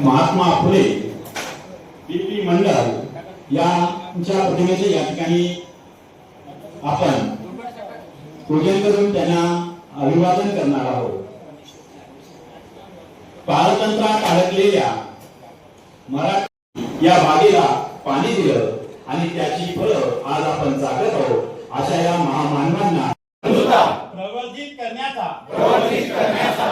Mahatma Phule P मंडळ यांच्या प्रतिमेचे या ठिकाणी आपण पूजन करून त्यांना अभिवादन करणार आहोत. पारतंत्र्यात अडकलेल्या मराठी या बागेला पाणी दिलं आणि त्याची फळं आज आपण जागत आहोत अशा या महामानवांना प्रवर्धित करण्याचा प्रवर्धित करण्याचा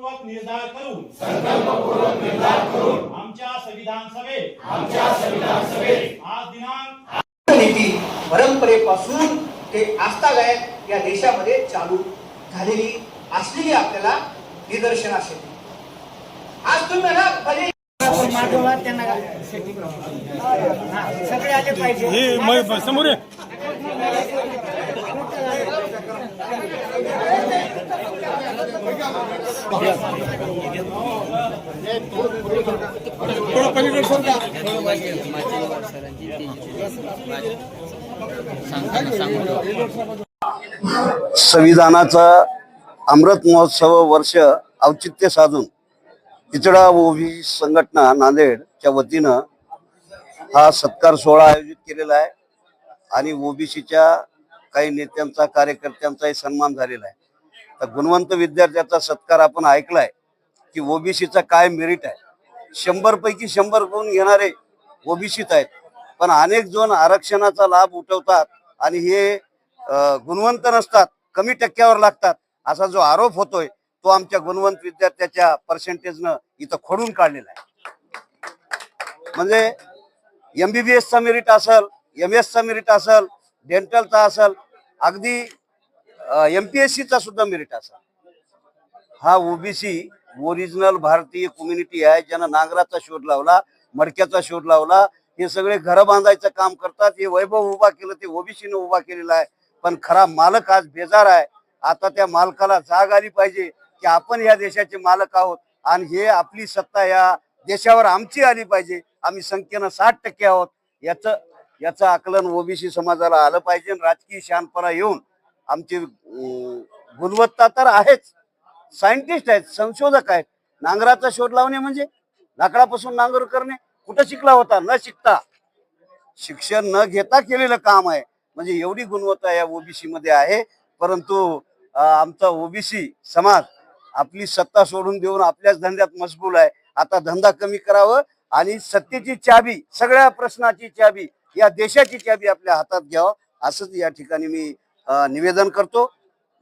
संकल्पपूर्वक निर्धार करून संकल्पपूर्वक निर्धार करून आमच्या संविधान सभेत आमच्या संविधान सभेत आज दिनांक नीती परंपरेपासून ते आस्थागायक या देशामध्ये चालू झालेली असलेली आपल्याला निदर्शनास येते आज तुम्ही ना भले मागवा त्यांना हा, सगळे आले पाहिजे. समोर संविधानाचा अमृत महोत्सव वर्ष औचित्य साधून इचडा ओबी संघटना नांदेडच्या वतीनं हा सत्कार सोहळा आयोजित केलेला आहे. आणि ओबीसीच्या काही नेत्यांचा कार्यकर्त्यांचाही सन्मान झालेला आहे. तर गुणवंत विद्यार्थ्याचा सत्कार आपण ऐकलाय की ओबीसीचा काय मेरिट आहे. शंभर पैकी शंभर गुण घेणारे ओबीसीत आहेत. पण अनेक जण आरक्षणाचा लाभ उठवतात आणि हे गुणवंत नसतात कमी टक्क्यावर लागतात असा जो आरोप होतोय तो आमच्या गुणवंत विद्यार्थ्याच्या पर्सेंटेजनं इथं खोडून काढलेला आहे. म्हणजे एमबीबीएसचा मेरिट असेल एम एसचा मेरिट असल डेंटलचा असल अगदी एम पी एस सीचा सुद्धा मेरिट असा. हा ओबीसी ओरिजिनल भारतीय कम्युनिटी आहे ज्यानं नांगराचा शोध लावला मडक्याचा शोध लावला हे सगळे घरं बांधायचं काम करतात. हे वैभव उभा केलं ते ओबीसीनं उभा केलेला आहे. पण खरा मालक आज बेजार आहे. आता त्या मालकाला जाग आली पाहिजे की आपण या देशाचे मालक आहोत आणि हे आपली सत्ता या देशावर आमची आली पाहिजे. आम्ही संख्येनं साठ टक्के आहोत. याचं याचं आकलन ओबीसी समाजाला आलं पाहिजे. राजकीय शानपणा येऊन आमची गुणवत्ता तर आहेच. सायंटिस्ट आहेत संशोधक आहेत. नांगराचा शोध लावणे म्हणजे लाकडापासून नांगर करणे. कुठं शिकला होता? न शिकता. शिक्षण न घेता केलेलं काम आहे. म्हणजे एवढी गुणवत्ता या ओबीसी मध्ये आहे. परंतु आमचा ओबीसी समाज आपली सत्ता सोडून देऊन आपल्याच धंद्यात मशगूल आहे. आता धंदा कमी करावं आणि सत्तेची चाबी सगळ्या प्रश्नाची चाबी या देशाची चाबी आपल्या हातात घ्यावं. असंच या ठिकाणी मी निवेदन करतो.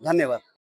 धन्यवाद.